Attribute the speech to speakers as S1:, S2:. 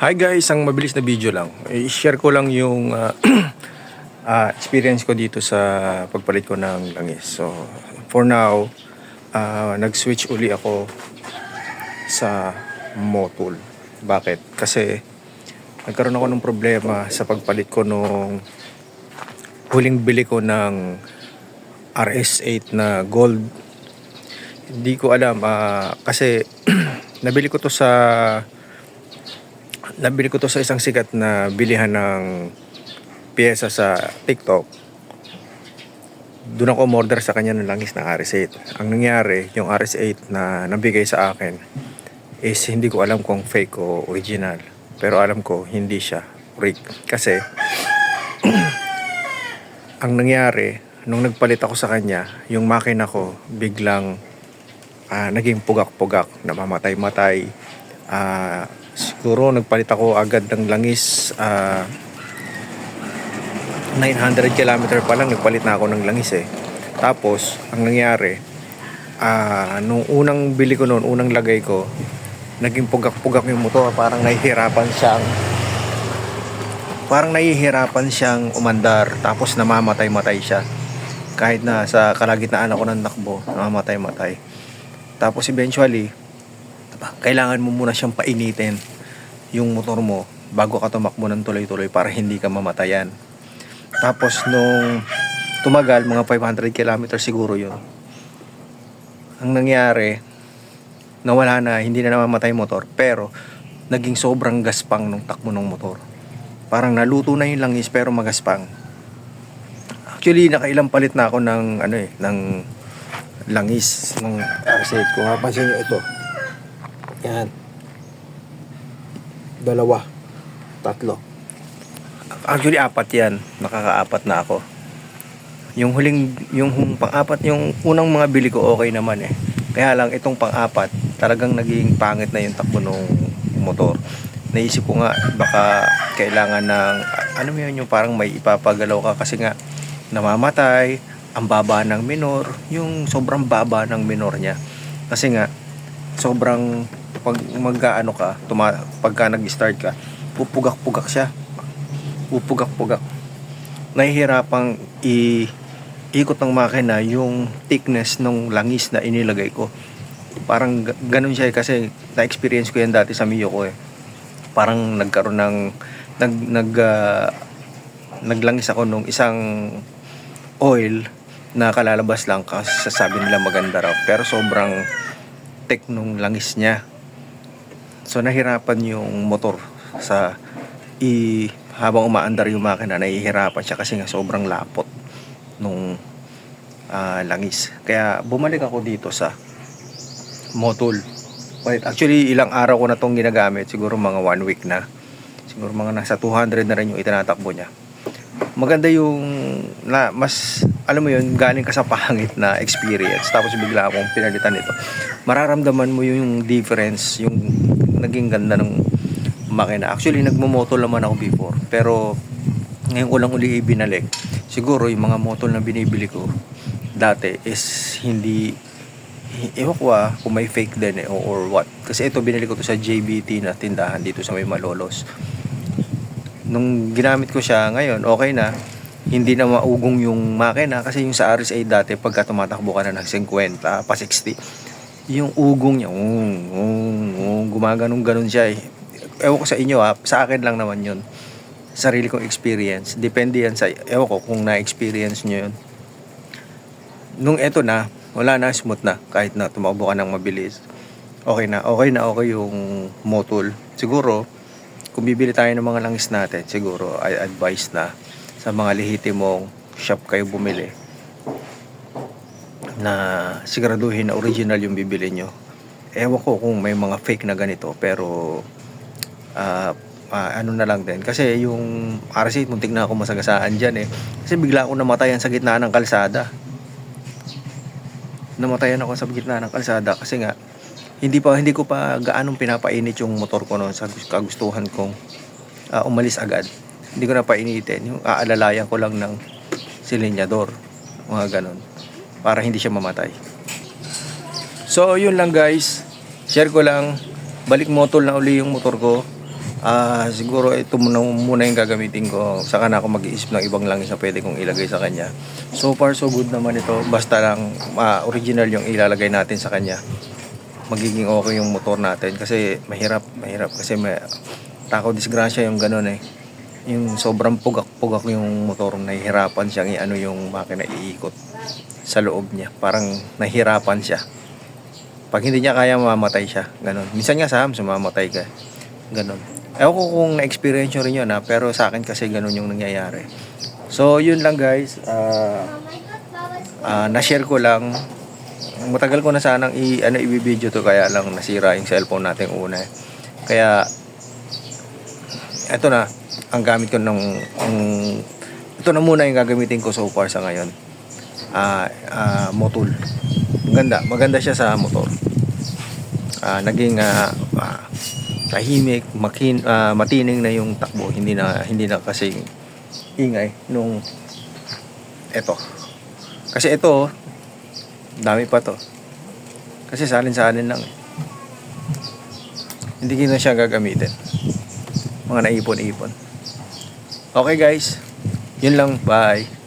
S1: Hi guys, ang mabilis na video lang. I-share ko lang yung ah, ah, experience ko dito sa pagpalit ko ng langis. So, for now, ah, nag-switch uli ako sa Motul. Bakit? Kasi nagkaroon ako ng problema sa pagpalit ko nung huling bili ko ng RS8 na gold. Hindi ko alam ah, kasi nabili ko to sa nabili ko to sa isang sikat na bilihan ng piyesa sa TikTok. Doon ako umorder sa kanya ng langis ng RS8. Ang nangyari, yung RS8 na nabigay sa akin is hindi ko alam kung fake o original. Pero alam ko, hindi siya rig. Kasi, ang nangyari, nung nagpalit ako sa kanya, yung makina ko biglang ah, naging pugak-pugak, namamatay-matay. Ah, siguro nagpalit ako agad ng langis ah, 900 km pa lang nagpalit na ako ng langis eh. Tapos, ang nangyari, ah, nung unang bili ko noon, unang lagay ko, naging pugak-pugak yung motor, parang nahihirapan siyang parang nahihirapan siyang umandar tapos namamatay-matay siya. Kahit na sa kalagitnaan ako ng takbo namamatay-matay. Tapos eventually kailangan mo muna siyang painitin yung motor mo bago ka tumakbo ng tuloy-tuloy para hindi ka mamatayan. Tapos nung tumagal mga 500 km siguro yun ang nangyari nawala na hindi na namamatay motor pero naging sobrang gaspang nung takbo ng motor. Parang naluto na yung langis pero magaspang. Actually nakailang palit na ako ng ano eh ng langis ng RZ kung mapansin nyo ito. Yan dalawa. Tatlo. Actually apat yan. Nakakaapat na ako. Yung huling yung pang-apat yung unang mga bili ko okay naman eh. Kaya lang itong pang-apat talagang naging pangit na yung takbo ng motor. Naisip ko nga baka kailangan ng ano yun yung parang may ipapagalaw ka kasi nga namamatay ang baba ng minor yung sobrang baba ng minor niya. Kasi nga sobrang pag mag-ano ka tuma, pagka nag-start ka pupugak-pugak siya. Pupugak-pugak. Nahihirapang i ikot ng makina yung thickness ng langis na inilagay ko. Parang ga- ganun siya eh, kasi na-experience ko yan dati sa Mio ko eh. Parang nagkaroon ng nag nag ah, naglangis ako nung isang oil na kalalabas lang kasi sasabi nila maganda raw. Pero sobrang thick nung langis niya so nahirapan yung motor sa i habang umaandar yung makina nahihirapan siya kasi nga sobrang lapot nung ah, langis. Kaya bumalik ako dito sa Motul. Wait, actually ilang araw ko na tong ginagamit. Siguro mga one week na. Siguro mga nasa 200 na rin yung itinatakbo niya. Maganda yung na mas alam mo yun galing ka sa pangit na experience. Tapos bigla akong pinalitan nito. Mararamdaman mo yung difference yung naging ganda ng makina actually nagmomotol naman ako before pero ngayon ko lang uli ibinalik siguro yung mga motor na binibili ko dati is hindi ewan ko ah, kung may fake din eh, or what. Kasi ito, binili ko to sa JBT na tindahan dito sa may Malolos. Nung ginamit ko siya ngayon, okay na. Hindi na maugong yung makina kasi yung sa RSA dati, pagka tumatakbo ka na ng 50, pa 60, yung ugong niya, um, um, um, gumaganong ganon siya eh. Ewan ko sa inyo ah, sa akin lang naman yun. Sarili kong experience. Depende yan sa, ewan ko kung na-experience nyo yun. Nung eto na, wala na, smooth na. Kahit na tumakbo ka ng mabilis. Okay na, okay na okay yung motul. Siguro, kung bibili tayo ng mga langis natin, siguro, I advise na sa mga lehitimong shop kayo bumili na siguraduhin na original yung bibili nyo. Ewan ko kung may mga fake na ganito, pero ah, ah, ano na lang din. Kasi yung RC, muntik na ako masagasaan dyan eh. Kasi bigla ako namatayan sa gitna ng kalsada namatayan ako sa gitna ng kalsada kasi nga hindi pa hindi ko pa gaanong pinapainit yung motor ko noon sa kagustuhan kong ah, umalis agad. Hindi ko na painitin. Yung aalalayan ko lang ng silinyador. Mga ganon. Para hindi siya mamatay. So, yun lang guys. Share ko lang. Balik motol na uli yung motor ko. Ah, siguro ito muna, muna yung gagamitin ko. Saka na ako mag-iisip ng ibang langis na pwede kong ilagay sa kanya. So far so good naman ito. Basta lang ah, original yung ilalagay natin sa kanya. Magiging okay yung motor natin kasi mahirap, mahirap kasi may tako disgrasya yung ganun eh. Yung sobrang pugak-pugak yung motor, nahihirapan siyang i-ano yung makina iikot sa loob niya. Parang nahihirapan siya. Pag hindi niya kaya, mamamatay siya. Ganon. Minsan nga sa hams, mamamatay ka. Ganon. Ewan ko kung na-experience nyo rin yun ha, pero sa akin kasi ganon yung nangyayari. So, yun lang guys. Ah, ah, na-share ko lang. Matagal ko na sanang i, ano, i-video to, kaya lang nasira yung cellphone natin una. Kaya, eto na, ang gamit ko ng, ang, ito na muna yung gagamitin ko so far sa ngayon. Ah, ah, motul. Maganda, maganda siya sa motor. Ah, naging ah, ah, tahimik, makin, ah, matining na yung takbo, hindi na hindi na kasi ingay nung eto. Kasi ito, dami pa to. Kasi salin-salin lang eh. Hindi ko na siya gagamitin. Mga naipon-ipon. Okay guys, yun lang. Bye.